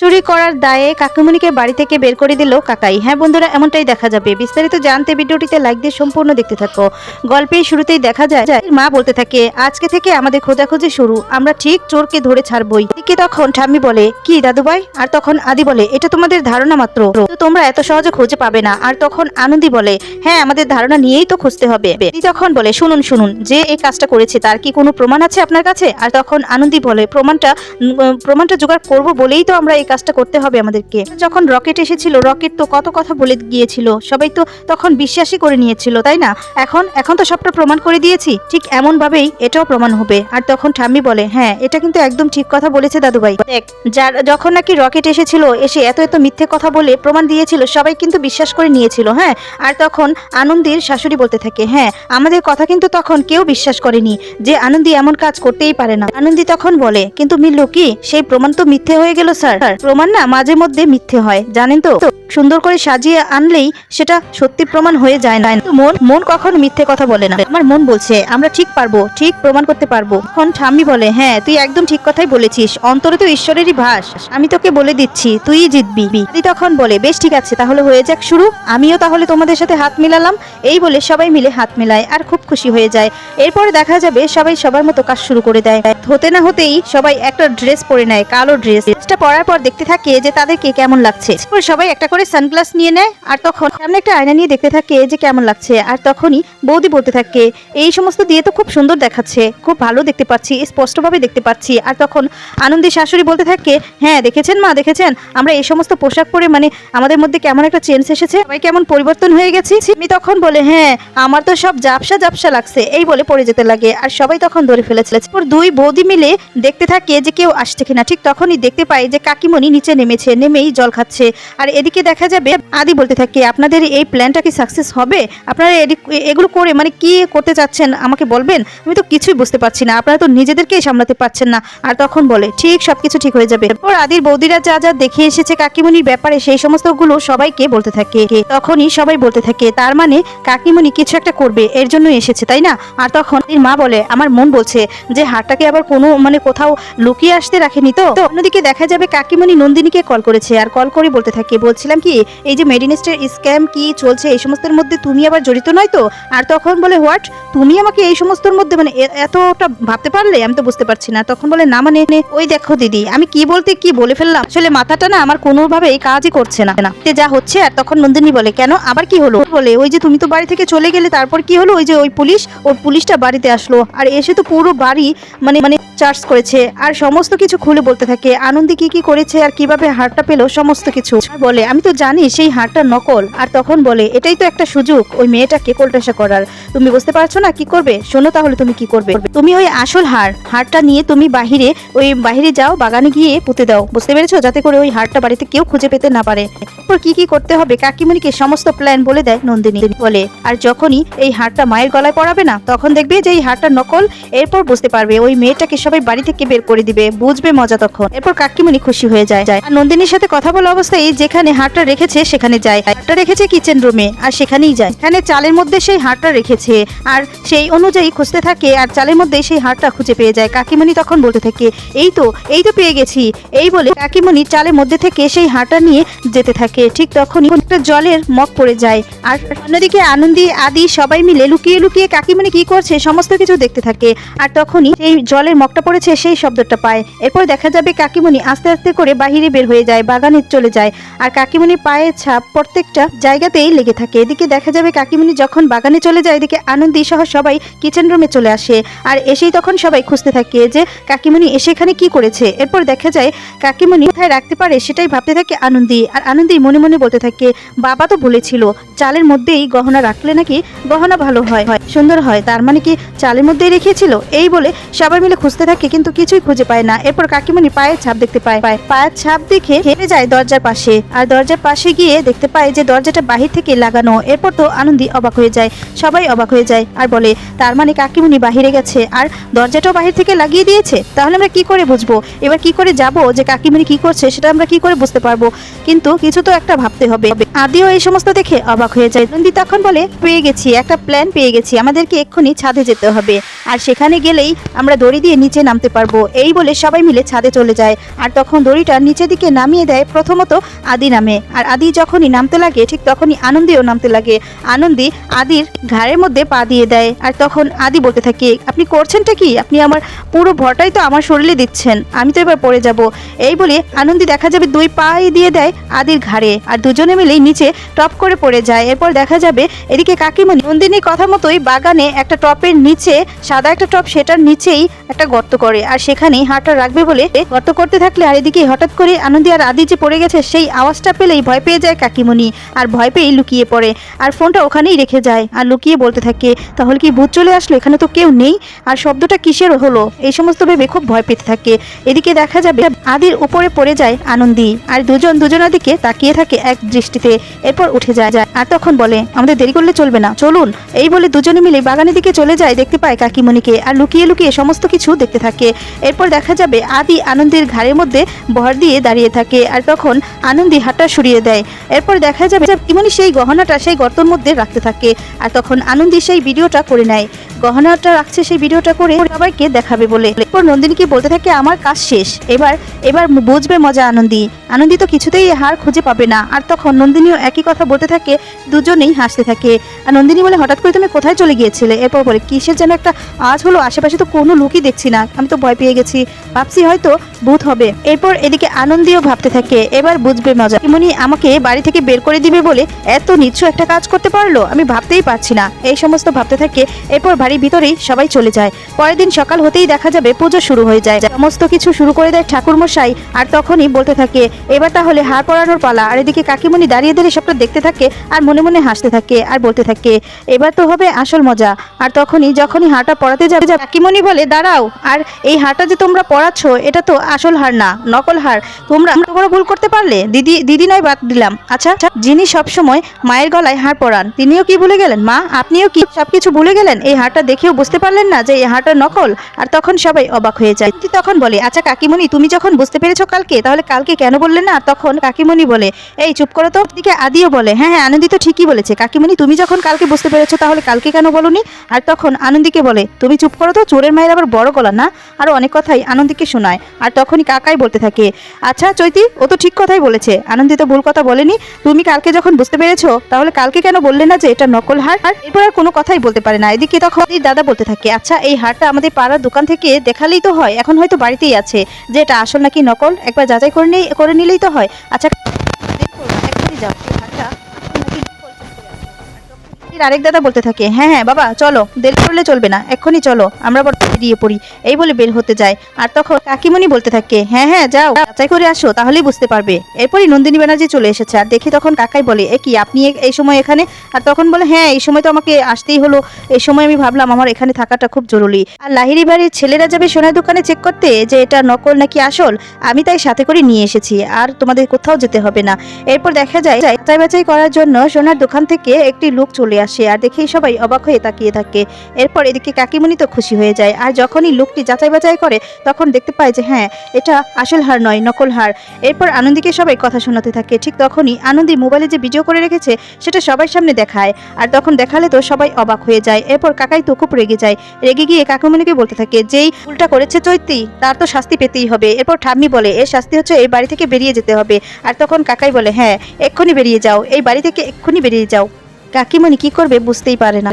চুরি করার দায়ে কাকুমণিকে বাড়ি থেকে বের করে দিল কাকাই। হ্যাঁ বন্ধুরা, এমনটাই দেখা যাবে। বিস্তারিত জানতে ভিডিওটিতে লাইক দিয়ে সম্পূর্ণ দেখতে থাকো। গল্পের শুরুতেই দেখা যায় মা বলতে থাকে, আজকে থেকে আমাদের খোঁজাখুঁজি শুরু। আমরা ঠিক চোরকে ধরে ছাড়বই। এদিকে তখন ঠাম্মি বলে, কি দাদুভাই? আর তখন আদি বলে, এটা তোমাদের ধারণা মাত্র। তোমরা এত সহজে খুঁজে পাবে না। আর তখন আনন্দি বলে হ্যাঁ আমাদের ধারণা নিয়েই তো খুঁজতে হবে। তখন বলে, শুনুন শুনুন, যে এই কাজটা করেছে, তার কি কোনো প্রমাণ আছে আপনার কাছে? আর তখন আনন্দি বলে, প্রমাণটা প্রমাণটা জোগাড় করব বলেই তো আমরা এই কাজটা করতে হবে আমাদেরকে। যখন রকেট এসেছিল, রকেট তো কত কথা বলে গিয়েছিল, সবাই তো তখন বিশ্বাসই করে নিয়েছিল, তাই না? এখন এখন তো সবটা প্রমাণ করে দিয়েছি, ঠিক এমন ভাবেই এটাও প্রমাণ হবে। আর তখন ঠাম্মি বলে হ্যাঁ এটা কিন্তু একদম ঠিক কথা বলেছে দাদুভাই। দেখ, যার, যখন নাকি রকেট এসেছিল, এসে এত এত মিথ্যে কথা বলে প্রমাণ দিয়েছিল, সবাই কিন্তু বিশ্বাস করে নিয়েছিল হ্যাঁ? আর তখন আনন্দের শাশুড়ি বলতে থাকে হ্যাঁ আমাদের কথা কিন্তু তখন কেউ বিশ্বাস করেনি যে আনন্দি এমন কাজ করতেই পারে না। আনন্দি তখন বলে, কিন্তু মিল্লু কি? সেই প্রমাণ তো মিথ্যে হয়ে গেল, স্যার। প্রমাণ না মাঝে মধ্যে মিথ্যে হয়, জানেন তো? সুন্দর করে সাজিয়ে আনলেই সেটা সত্যি প্রমাণ হয়ে যায় না। মন মন কখনো মিথ্যে কথা বলে না। আমার মন বলছে, আমরা ঠিক পারব, ঠিক প্রমাণ করতে পারব। এখন ঠাম্মি বলে হ্যাঁ তুই একদম ঠিক কথাই বলেছিস। অন্তরে তো ঈশ্বরেরই ভাস। আমি তোকে বলে দিচ্ছি, তুই জিতবি। তখন বলে, বেশ, ঠিক আছে, তাহলে হয়ে যাক শুরু। আমিও তাহলে তোমাদের সাথে হাত মিলালাম। এই বলে সবাই মিলে হাত মেলায় আর খুব খুশি হয়ে যায়। এরপরে দেখা যাবে সবাই সবার মতো কাজ শুরু করে দেয়। হতে না হতেই সবাই একটা ড্রেস পরে নেয়, কালো ড্রেস। ড্রেসটা পরার পর দেখতে থাকে যে তাদেরকে কেমন লাগছে। সবাই একটা করে সানগ্লাস নিয়ে নেয়, আর তখন সামনে একটা আয়না নিয়ে দেখতে থাকে যে কেমন লাগছে, আর তখনই বৌদি বলতে থাকে, এই সমস্ত দিয়ে তো খুব সুন্দর দেখাচ্ছে, খুব ভালো দেখতে পাচ্ছি, স্পষ্টভাবে দেখতে পাচ্ছি। আর তখন আনন্দী শাশুড়ি বলতে থাকে হ্যাঁ দেখেছেন মা, দেখেছেন? আমরা এই সমস্ত পোশাক পরে মানে আমাদের মধ্যে কেমন একটা চেঞ্জ এসেছে, সবাই কেমন পরিবর্তন হয়ে গেছি। আমি তখন বলে হ্যাঁ আমার তো সব জাপসা জাপসা লাগছে। এই বলে পড়ে যেতে লাগে, আর সবাই তখন ধরে ফেলেছিল। দুই বৌদি মিলে দেখতে থাকে যে কেউ আসছে কিনা। ঠিক তখনই দেখতে পাই যে কাকিমণি নিচে নেমেছে, নেমেই জল খাচ্ছে। আর এদিকে দেখা যাবে, আদি বলতে থাকে, আপনাদের এই প্ল্যানটা কি সাকসেস হবে? আপনারা এগুলো করে মানে কি করতে চাচ্ছেন? আমাকে বলবেন? আমি তো কিছুই বুঝতে পারছি না। আপনারা তো নিজেদেরকেই সামলাতে পারছেন না। আর তখন বলে, ঠিক, সবকিছু ঠিক হয়ে যাবে। এরপর আদির বৌদিরা যা যা দেখে এসেছে কাকিমণির ব্যাপারে, সেই সমস্তগুলো সবাইকে বলতে থাকে। তখনই সবাই বলতে থাকে, তার মানে কাকিমণি কিছু একটা করবে, এর জন্য এসেছে, তাই না? আর তখন মা বলে, আমার মন বলছে যে হারটাকে আবার কোনো মানে কোথাও লুকিয়ে আসতে রাখেনি তো? অন্যদিকে দেখা যাবে কাকিমণি নন্দিনীকে কল করেছে আর কল করে বলতে থাকে, বলছিলাম কি, এই যে মেডিনেস্টের স্ক্যাম কি চলছে, এই সমস্তের মধ্যে তুমি আবার জড়িত নয় তো? আর তখন বলে হোয়াট তুমি আমাকে এই সমস্তর মধ্যে মানে এতটা ভাবতে পারলে? আমি তো বুঝতে পারছি না। তখন বলে, না মানে ওই দেখো দিদি, আমি কি বলতে কি বলে ফেললাম? আসলে মাথাটা না আমার কোনোভাবে এই কাজই করছে না। যা হচ্ছে, আর তখন নন্দিনী বলে, কেন? আবার কি হলো? বলে, ওই যে তুমি তো বাড়ি থেকে চলে গেলে, তারপর কি হলো? ওই যে ওই পুলিশ ওই পুলিশটা বাড়িতে আসলো। আর এসে তো পুরো বাড়ি মানে মানে চার্জ করেছে। আর সমস্ত কিছু খুলে বলতে থাকে। আনন্দি কি কি করেছে আর কীভাবে হারটা পেল সমস্ত কিছু। বলে, আমি তো জানি সেই হারটা নকল। আর তখন বলে, এটাই তো একটা সুযোগ, ওই মেয়েটাকে কোলটাসা করার। তুমি বুঝতে পারছ না কি করবে? শোনো তাহলে তুমি কি করবে? তুমি ওই আসল হার, হারটা নিয়ে তুমি বাহিরে, ওই বাহিরে যাও, বাগানে গিয়ে পুঁতে দাও। বুঝতে পেরেছ? যাতে করে ওই হারটা বাড়িতে কেউ খুঁজে পেতে না পারে। এরপর কি কি করতে হবে? কাকিমণিকে সমস্ত প্ল্যান বলে দেয় নন্দিনী। বলে, আর যখনই এই হারটা মায়ের গলায় পড়াবে না, তখন দেখবে যে এই হারটা নকল। এরপর বুঝতে পারবে ওই মেয়েটাকে সবাই বাড়ি থেকে বের করে দিবে। বুঝবে মজা তখন। এরপর কাকিমণি খুশি হয়ে যায়। আর নন্দিনীর সাথে কথা বলা অবস্থায় যেখানে হারটা রেখেছে, সেখানে যায়। হারটা রেখেছে কিচেন রুমে আর সেখানেই যায়। এখানে চালের মধ্যে সেই হারটা রেখেছে, আর সেই অনুযায়ী খুঁজতে থাকে, আর চালের মধ্যে সেই হারটা খুঁজে পেয়ে যায়। কাকিমণি তখন বলতে থাকে, এই তো এই তো পেয়ে গেছি। এই বলে কাকিমণি চালের মধ্যে থেকে সেই হারটা নিয়ে যেতে থাকে। ঠিক তখনই একটা জলের মগ পড়ে যায়, আর অন্যদিকে আনন্দি, আদি সবাই মিলে লুকিয়ে লুকিয়ে কাকিমণি কি করছে, সমস্ত কিছু দেখতে থাকে। আর তখনই এই জলের মগটা পড়েছে, সেই শব্দটা পায়। এরপর দেখা যাবে কাকিমণি আস্তে আস্তে করে বাহিরে বের হয়ে যায়, বাগানে চলে যায়। আর কাকিমণির পায়ের ছাপ প্রত্যেকটা জায়গাতেই লেগে থাকে। এদিকে দেখা যাবে কাকিমণি যখন বাগানে চলে যায়, এদিকে আনন্দি সহ সবাই কিচেন রুমে চলে আসে। আর এসেই তখন সবাই খুঁজতে থাকে যে কাকিমণি এসে এখানে কি করেছে। এরপর দেখা যায় কাকিমণি কোথায় রাখতে পারে সেটাই ভাবতে থাকে আনন্দি। আর আনন্দি মনে মনে বলতে থাকে, বাবা তো বলেছিল, চালের মধ্যেই গহনা রাখলে নাকি গহনা ভালো হয় হয়, সুন্দর হয়। তার মানে কি চালের মধ্যেই রেখেছিল? এই বলে সবাই মিলে খুঁজতে থাকে, কিন্তু কিছুই খুঁজে পায় না। এরপর কাকিমণি পায়ের ছাপ দেখতে পায় পায়। পায়ের ছাপ দেখে হেঁটে যায় দরজার পাশে। আর দরজার পাশে গিয়ে দেখতে পায় যে দরজাটা বাহির থেকে লাগানো। এরপর তো আনন্দি অবাক হয়ে যায়। সবাই অবাক হয়ে যায় আর বলে, তার মানে কাকিমণি বাহিরে গেছে। আর দরজাটাও বাহির থেকে লাগিয়ে দিয়েছে? তাহলে আমরা কি করে বুঝব? এবার কি করে যাব যে কাকিমণি কি করছে সেটা আমরা কি করে বুঝতে পারব? কিন্তু কিছু তো একটা ভাবতে হবে। আদিও এই সমস্ত দেখে অবাক হয়ে যায়। নন্দি তখন বলে, পেয়ে গেছি, একটা প্ল্যান পেয়ে গেছি। আমাদেরকে এক্ষুনি ছাদে যেতে হবে। আর সেখানে গেলেই আমরা দড়ি দিয়ে নিচে নামতে পারব। এই বলে সবাই মিলে ছাদে চলে যায়। আর তখন দড়িটা নিচের দিকে নামিয়ে দেয় প্রথমত আদি নামে। আর আদি যখনই নামতে লাগে, ঠিক তখনই আনন্দীও নামতে লাগে। আনন্দী আদির ঘাড়ের মধ্যে পা দিয়ে দেয়। আর তখন আদি বলতে থাকে, আপনি করছেনটা কি? আপনি আমার পুরো ভরটাই তো আমার শরীরে দিচ্ছেন। আমি তো এবার পড়ে যাব। এই বলে আনন্দী দেখা যাবে দুই পাই দিয়ে দেয় আদির ঘাড়ে। আর দুজনে মিলেই নিচে টপ করে পড়ে যায়। এরপর দেখা যাবে এদিকে কাকিমণি নন্দিনীর কথা মতোই বাগানে একটা টপের নিচে, সাদা একটা টপ সেটার নিচেই একটা গর্ত করে। আর সেখানেই হাঁটা রাখবে বলে গর্ত করতে থাকলে আর এদিকে হঠাৎ করে আনন্দী আর আদি যে পড়ে গেছে, সেই আওয়াজটা পেলেই ভয় পেয়ে যায় কাকিমণি আর ভয় পেয়েই লুকিয়ে পড়ে। আর ফোনটা ওখানেই রেখে যায় আর লুকিয়ে বলতে থাকে, তাহলে কি ভূত চলে আসলো? এখানে তো কেউ নেই। আর শব্দটা কিসের হলো? এই সমস্ত ভেবে খুব ভয় পেতে থাকে। এদিকে দেখা যাবে আদির উপরে পড়ে যায় আনন্দী আর দুজন দুজনের দিকে তাকিয়ে থাকে এক দৃষ্টিতে। এরপর উঠে যায় যায় আর তখন বলে, আমাদের দেরি করলে চলবে না, চলুন। এই বলে দুজনে মিলে বাগানের দিকে চলে যায় দেখতে পায় কাকিমণিকে আর লুকিয়ে লুকিয়ে সমস্ত কিছু দেখতে থাকে। এরপর দেখা যাবে আদি আনন্দের ঘাড়ের মধ্যে ভর দিয়ে দাঁড়িয়ে থাকে আর তখন আনন্দী হাতটা সরিয়ে দেয়। এরপর দেখা যাবে ইমনি সেই গহনাটা সেই গর্তর মধ্যে রাখতে থাকে আর তখন আনন্দী সেই ভিডিওটা করে নেয়। গহনাটা রাখছে সেই ভিডিওটা করে সবাইকে দেখাবে বলে। এরপর নন্দিনীকে বলতে থাকে, আমার কাজ শেষ। এবার এবার বুঝবে মজা আনন্দী। আনন্দী তো কিছুতেই হার খুঁজে পাবে না। আর তখন নন্দিনীও একই কথা বলতে থাকে, দুজনেই হাসতে থাকে। আর নন্দিনী বলে, হঠাৎ করে তুমি কোথায় চলে গিয়েছিলে? এরপর বলে, কিসের যেন একটা আজ হলো, আশেপাশে তো কোনো লুকই দেখছি না। আমি তো ভয় পেয়ে গেছি। ভাবছি হয়তো ভূত হবে। এরপর এদিকে আনন্দীও ভাবতে থাকে, এবার বুঝবে মজা। ইমনি আমাকে বাড়ি থেকে বের করে দিবে বলে এত নিচ্ছ একটা কাজ করতে পারল, আমি ভাবতেই পারছি না। এই সমস্ত ভাবতে থাকে, এরপর বাড়ির ভিতরেই সবাই চলে যায়। পরের দিন সকাল হতেই দেখা যাবে পুজো শুরু হয়ে যায়। সমস্ত কিছু শুরু করে দেয় ঠাকুর মশাই আর তখনই বলতে থাকে, এবার তাহলে হার পরানোর পালা। আর এদিকে কাকিমণি দাঁড়িয়ে দাঁড়িয়ে সবটা দেখতে থাকে, আর মনে মনে হাসতে থাকে, আর বলতে থাকে, এবার তো হবে আসল মজা। আর তখনই যখনই হারটা পড়াতে যাবে, কাকিমণি বলে, দাঁড়াও, আর এই হারটা যে তোমরা পড়াচ্ছ এটা তো আসল হার না। নকল হার। তোমরা তোমরা ভুল করতে পারলে? দিদি দিদি নয় বাদ দিলাম। আচ্ছা যিনি সবসময় মায়ের গলায় হার পরান, তিনিও কি ভুলে গেলেন? মা, আপনিও কি সবকিছু ভুলে গেলেন? এই হারটা দেখেও বুঝতে পারলেন না যে এই হারটা নকল? আর তখন সবাই অবাক হয়ে যায়। তখন বলে আচ্ছা কাকিমণি, তুমি যখন বুঝতে পেরেছ কালকে, তাহলে কালকে কেন বললে না? তখন কাকিমণি বলে, এই, চুপ করো তো। দিকে আদিও বলে হ্যাঁ হ্যাঁ আনন্দিত ঠিকই বলেছে। কাকিমণি, তুমি যখন কালকে বুঝতে পেরেছ, তাহলে কালকে কেন বলনি? আর তখন আনন্দিকে বলে, তুমি চুপ করো তো, চোরের মায়ের আবার বড় গলা না? আরও অনেক কথাই আনন্দিকে শোনায়। আর তখনই কাকাই বলতে থাকে আচ্ছা চৈতি, ও তো ঠিক কথাই বলেছে। আনন্দিত ভুল কথা বলেনি। তুমি কালকে যখন বুঝতে পেরেছ, তাহলে কালকে কেন বললে না যে এটা নকল হার? আর এরপর আর কোনো কথাই বলতে পারে না। এদিকে তখন দাদা বলতে থাকে আচ্ছা এই হারটা আমাদের পাড়ার দোকান থেকে দেখালেই তো হয়, এখন হয়তো বাড়িতেই আছে। যে এটা আসল নাকি নকল, একবার যাচাই করে নিলেই তো হয়। আচ্ছা যাও, এই হারটা এর আরেক দাদা বলতে থাকে হ্যাঁ হ্যাঁ বাবা, চলো, দেরি করলে চলবে না, এক্ষুনি চলো, আমরা বড় বেরিয়ে পড়ি। এই বলে বের হতে যায়। আর তখন কাকিমণি বলতে থাকে হ্যাঁ হ্যাঁ যাও, যাচাই করে আসো, তাহলেই বুঝতে পারবে। এরপরই নন্দিনী ব্যানার্জি চলে এসেছে, আর দেখি তখন কাকাই বলে, এ কি, আপনি এই সময় এখানে? আর তখন বলে হ্যাঁ এই সময় তো আমাকে আসতেই হলো, এই সময় আমি ভাবলাম আমার এখানে থাকাটা খুব জরুরি। আর লাহিরি বাড়ির ছেলেরা যাবে সোনার দোকানে চেক করতে, যে এটা নকল নাকি আসল, আমি তাই সাথে করে নিয়ে এসেছি, আর তোমাদের কোথাও যেতে হবে না। এরপর দেখা যায় যাচাই বাছাই করার জন্য সোনার দোকান থেকে একটি লোক চলে আসে আর দেখেই সবাই অবাক হয়ে তাকিয়ে থাকে। এরপর এদিকে কাকিমণি তো খুশি হয়ে যায় আর যখনই লোকটি যাচাই বাছাই করে তখন দেখতে পায় যে হ্যাঁ এটা আসল হার নয়, নকল হার। এরপর আনন্দীকে সবাই কথা শোনাতে থাকে। ঠিক তখনই আনন্দী মোবাইলে যে ভিডিও করে রেখেছে সেটা সবার সামনে দেখায় আর তখন দেখালে তো সবাই অবাক হয়ে যায়। এরপর কাকাই তো খুব রেগে যায়। রেগে গিয়ে কাকুমণিকে বলতে থাকে, যেই ভুলটা করেছে চৈতি, তার তো শাস্তি পেতেই হবে। এরপর ঠাম্মি বলে, এর শাস্তি হচ্ছে এই বাড়ি থেকে বেরিয়ে যেতে হবে। আর তখন কাকাই বলে হ্যাঁ এক্ষুনি বেরিয়ে যাও, এই বাড়ি থেকে এক্ষুনি বেরিয়ে যাও। কাকিমণি কি করবে বুঝতেই পারে না।